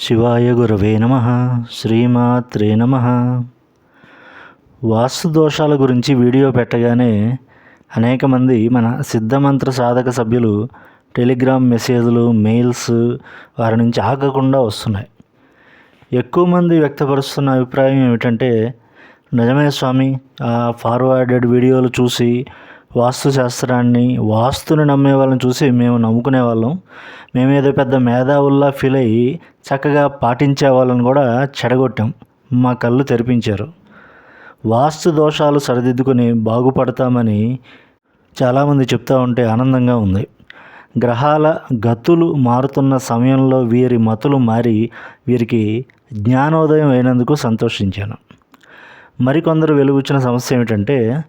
శివాయ గురవే నమ శ్రీమాత్రే నమ. వాస్తు దోషాల గురించి వీడియో పెట్టగానే అనేక మంది మన సిద్ధమంత్ర సాధక సభ్యులు టెలిగ్రామ్ మెసేజ్లు మెయిల్స్ వారి నుంచి ఆగకుండా వస్తున్నాయి. ఎక్కువ మంది వ్యక్తపరుస్తున్న అభిప్రాయం ఏమిటంటే నిజమే స్వామి ఆ ఫార్వర్డెడ్ వీడియోలు చూసి వాస్తు శాస్త్రాన్ని వాస్తుని నమ్మే వాళ్ళని చూసి మేము నమ్ముకునే వాళ్ళం. మేమేదో పెద్ద మేధావుల్లా ఫీల్ అయ్యి చక్కగా పాటించే వాళ్ళని కూడా చెడగొట్టాం. మా కళ్ళు తెరిపించారు. వాస్తు దోషాలు సరిదిద్దుకొని బాగుపడతామని చాలామంది చెప్తూ ఉంటే ఆనందంగా ఉంది. గ్రహాల గతులు మారుతున్న సమయంలో వీరి మతులు మారి వీరికి జ్ఞానోదయం అయినందుకు సంతోషించాను. మరికొందరు వెలుగుచ్చిన సమస్య ఏమిటంటే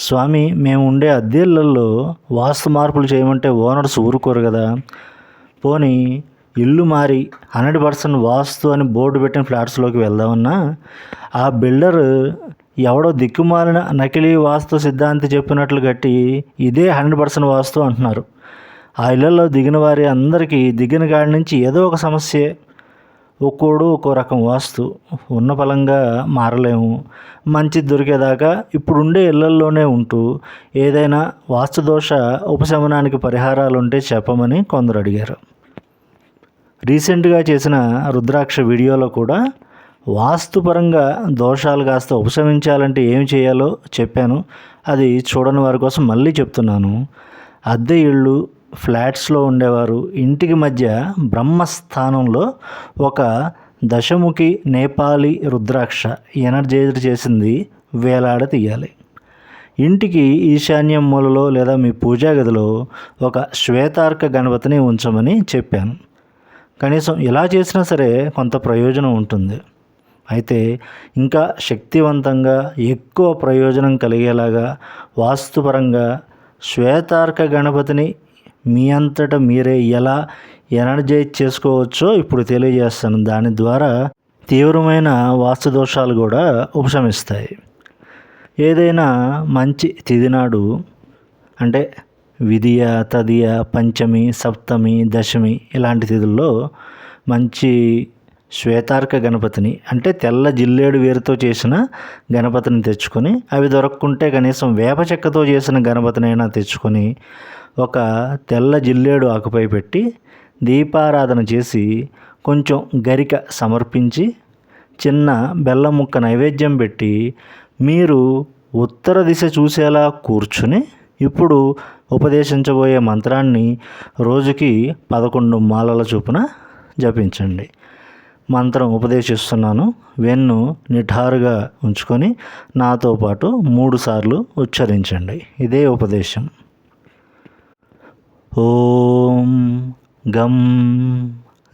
స్వామి మేము ఉండే అద్దెళ్ళల్లో వాస్తు మార్పులు చేయమంటే ఓనర్స్ ఊరుకోరు కదా. పోనీ ఇల్లు మారి హండ్రెడ్ పర్సెంట్ వాస్తు అని బోర్డు పెట్టిన ఫ్లాట్స్లోకి వెళ్దామన్నా ఆ బిల్డర్ ఎవడో దిక్కుమాలిన నకిలీ వాస్తు సిద్ధాంతి చెప్పినట్లు కట్టి ఇదే హండ్రెడ్ పర్సెంట్ వాస్తు అంటున్నారు. ఆ ఇళ్ళలో దిగిన వారి అందరికీ దిగిన కాడి నుంచి ఏదో ఒక సమస్యే. ఒక్కోడు ఒక్కో రకం వాస్తు. ఉన్న ఫలంగా మారలేము. మంచి దొరికేదాకా ఇప్పుడుండే ఇళ్ళల్లోనే ఉంటూ ఏదైనా వాస్తు దోష ఉపశమనానికి పరిహారాలు ఉంటే చెప్పమని కొందరు అడిగారు రీసెంట్గా చేసిన రుద్రాక్ష వీడియోలో కూడా వాస్తుపరంగా దోషాలు కాస్త ఉపశమించాలంటే ఏం చేయాలో చెప్పాను. అది చూడని వారి కోసం మళ్ళీ చెప్తున్నాను. అద్దె ఇళ్ళు ఫ్లాట్స్లో ఉండేవారు. ఇంటికి మధ్య బ్రహ్మస్థానంలో ఒక దశముఖి నేపాలి రుద్రాక్ష ఎనర్జైజర్ చేసింది. వేలాడ తీయాలి. ఇంటికి ఈశాన్యం మూలలో లేదా మీ పూజా గదిలో ఒక శ్వేతార్క గణపతిని ఉంచమని చెప్పాను. కనీసం ఇలా చేసినా సరే కొంత ప్రయోజనం ఉంటుంది. అయితే ఇంకా శక్తివంతంగా ఎక్కువ ప్రయోజనం కలిగేలాగా వాస్తుపరంగా శ్వేతార్క గణపతిని మీ అంతటా మీరే ఎలా ఎనర్జైజ్ చేసుకోవచ్చో ఇప్పుడు తెలియజేస్తాను. దాని ద్వారా తీవ్రమైన వాస్తు దోషాలు కూడా ఉపశమిస్తాయి. ఏదైనా మంచి తిదినాడు అంటే విధియ తదియ పంచమి సప్తమి దశమి ఇలాంటి తిథుల్లో మంచి శ్వేతార్క గణపతిని అంటే తెల్ల జిల్లేడు వేరుతో చేసిన గణపతిని తెచ్చుకొని అవి దొరక్కుంటే కనీసం వేప చెక్కతో చేసిన గణపతినైనా తెచ్చుకొని ఒక తెల్ల జిల్లేడు ఆకుపై పెట్టి దీపారాధన చేసి కొంచెం గరిక సమర్పించి చిన్న బెల్లం ముక్క నైవేద్యం పెట్టి మీరు ఉత్తర దిశ చూసేలా కూర్చుని ఇప్పుడు ఉపదేశించబోయే మంత్రాన్ని రోజుకి పదకొండు మాలల చొప్పున జపించండి. మంత్రం ఉపదేశిస్తున్నాను. వెన్ను నిఠారుగా ఉంచుకొని నాతో పాటు మూడుసార్లు ఉచ్చరించండి. ఇదే ఉపదేశం. ॐ गं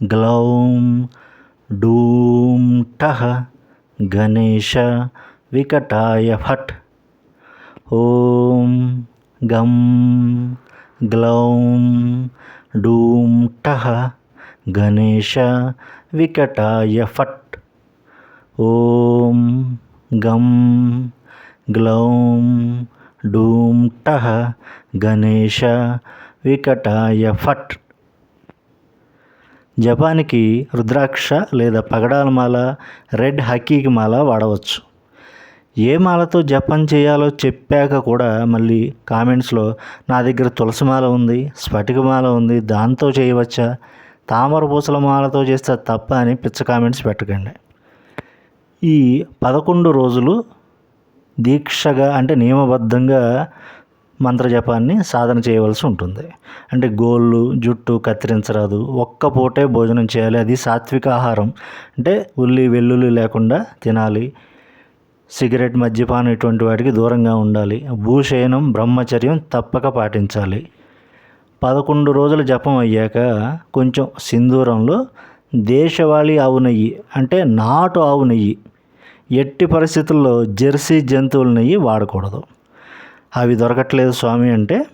ग्लौं डूं टः गणेशविकटायफट् ॐ गं ग्लौं डूं टः गणेशविकटायफट् ॐ गं ग्लौं डूं टः गणेश వికట ఎఫర్ట్ జపానికి రుద్రాక్ష లేదా పగడాల మాల రెడ్ హక్కీకి మాల వాడవచ్చు. ఏ మాలతో జపం చేయాలో చెప్పాక కూడా మళ్ళీ కామెంట్స్లో నా దగ్గర తులసి మాల ఉంది స్ఫటిక మాల ఉంది దాంతో చేయవచ్చా? తామర పూసల మాలతో చేస్తే తప్ప అని పిచ్చ కామెంట్స్ పెట్టకండి. ఈ పదకొండు రోజులు దీక్షగా అంటే నియమబద్ధంగా మంత్రజపాన్ని సాధన చేయవలసి ఉంటుంది. అంటే గోళ్ళు జుట్టు కత్తిరించరాదు. ఒక్క పూటే భోజనం చేయాలి. అది సాత్విక ఆహారం. అంటే ఉల్లి వెల్లుల్లి లేకుండా తినాలి. సిగరెట్ మద్యపానం ఇటువంటి వాటికి దూరంగా ఉండాలి. భూషయనం బ్రహ్మచర్యం తప్పక పాటించాలి. పదకొండు రోజుల జపం అయ్యాక కొంచెం సింధూరంలో దేశవాళీ ఆవు నెయ్యి అంటే నాటు ఆవు నెయ్యి. ఎట్టి పరిస్థితుల్లో జెర్సీ జంతువుల నెయ్యి వాడకూడదు. అవి దొరకట్లేదు స్వామి అంటే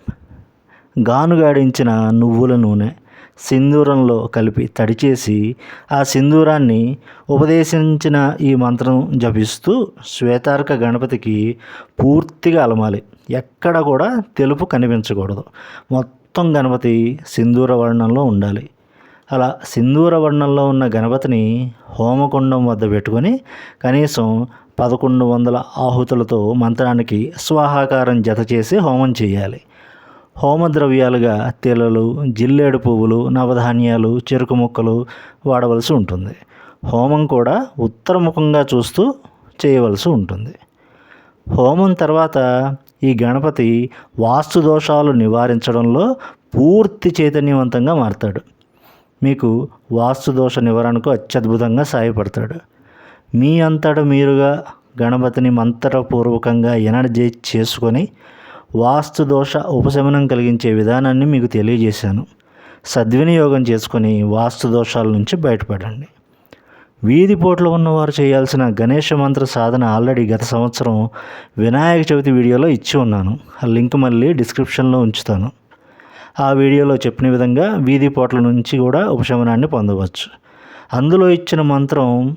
గానుగాడించిన నువ్వుల నూనె సింధూరంలో కలిపి తడిచేసి ఆ సింధూరాన్ని ఉపదేశించిన ఈ మంత్రం జపిస్తూ శ్వేతార్క గణపతికి పూర్తిగా అలమాలి. ఎక్కడ కూడా తెలుపు కనిపించకూడదు. మొత్తం గణపతి సింధూర వర్ణంలో ఉండాలి. అలా సింధూర వర్ణంలో ఉన్న గణపతిని హోమకుండం వద్ద పెట్టుకొని కనీసం పదకొండు వందల ఆహుతులతో మంత్రానికి స్వాహాకారం జత చేసి హోమం చేయాలి. హోమ ద్రవ్యాలుగా తెలలు జిల్లేడు పువ్వులు నవధాన్యాలు చెరుకు ముక్కలు వాడవలసి ఉంటుంది. హోమం కూడా ఉత్తరముఖంగా చూస్తూ చేయవలసి ఉంటుంది. హోమం తర్వాత ఈ గణపతి వాస్తు దోషాలు నివారించడంలో పూర్తి చైతన్యవంతంగా మారతాడు. మీకు వాస్తు దోష నివారణకు అత్యద్భుతంగా సహాయపడతాడు మీ అంతట మీరుగా గణపతిని మంత్రపూర్వకంగా ఎనర్జైజ్ చేసుకొని వాస్తు దోష ఉపశమనం కలిగించే విధానాన్ని మీకు తెలియజేశాను. సద్వినియోగం చేసుకొని వాస్తు దోషాల నుంచి బయటపడండి. వీధి పోట్లో ఉన్నవారు చేయాల్సిన గణేష మంత్ర సాధన ఆల్రెడీ గత సంవత్సరం వినాయక చవితి వీడియోలో ఇచ్చి ఉన్నాను. ఆ లింక్ మళ్ళీ డిస్క్రిప్షన్లో ఉంచుతాను. ఆ వీడియోలో చెప్పిన విధంగా వీధి పోట్ల నుంచి కూడా ఉపశమనాన్ని పొందవచ్చు. అందులో ఇచ్చిన మంత్రం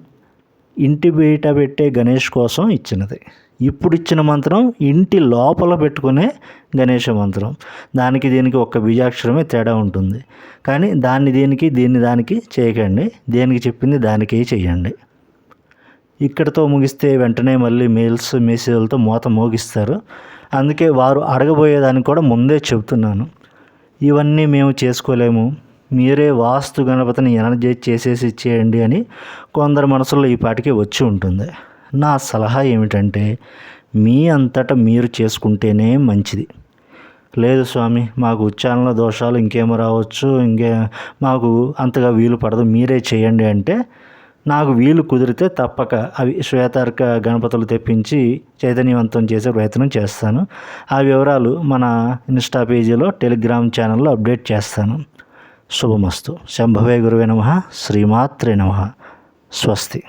ఇంటి బయట పెట్టే గణేష్ కోసం ఇచ్చినది. ఇప్పుడు ఇచ్చిన మంత్రం ఇంటి లోపల పెట్టుకునే గణేష మంత్రం. దానికి దీనికి ఒక్క బీజాక్షరమే తేడా ఉంటుంది. కానీ దాన్ని దీనికి దీన్ని దానికి చేయకండి. దేనికి చెప్పింది దానికే చేయండి ఇక్కడతో ముగిస్తే వెంటనే మళ్ళీ మెయిల్స్ మెసేజ్లతో మూత మోగిస్తారు. అందుకే వారు అడగబోయేదానికి కూడా ముందే చెబుతున్నాను. ఇవన్నీ మేము చేసుకోలేము. మీరే వాస్తు గణపతిని ఎనర్జైజ్ చేసేసి ఇచ్చేయండి అని కొందరు మనసులో ఈ పాటికి వచ్చి ఉంటుంది. నా సలహా ఏమిటంటే మీ అంతటా మీరు చేసుకుంటేనే మంచిది. లేదు స్వామి మాకు ఉచ్చారణ దోషాలు ఇంకేమో రావచ్చు ఇంకే మాకు అంతగా వీలు పడదు మీరే చేయండి అంటే నాకు వీలు కుదిరితే తప్పక అవి శ్వేతార్క గణపతులు తెప్పించి చైతన్యవంతం చేసే ప్రయత్నం చేస్తాను. ఆ వివరాలు మన ఇన్స్టా పేజీలో టెలిగ్రామ్ ఛానల్లో అప్డేట్ చేస్తాను. శుభమస్తు. శంభవే గురువే నమ. శ్రీమాత్రే నమ. స్వస్తి.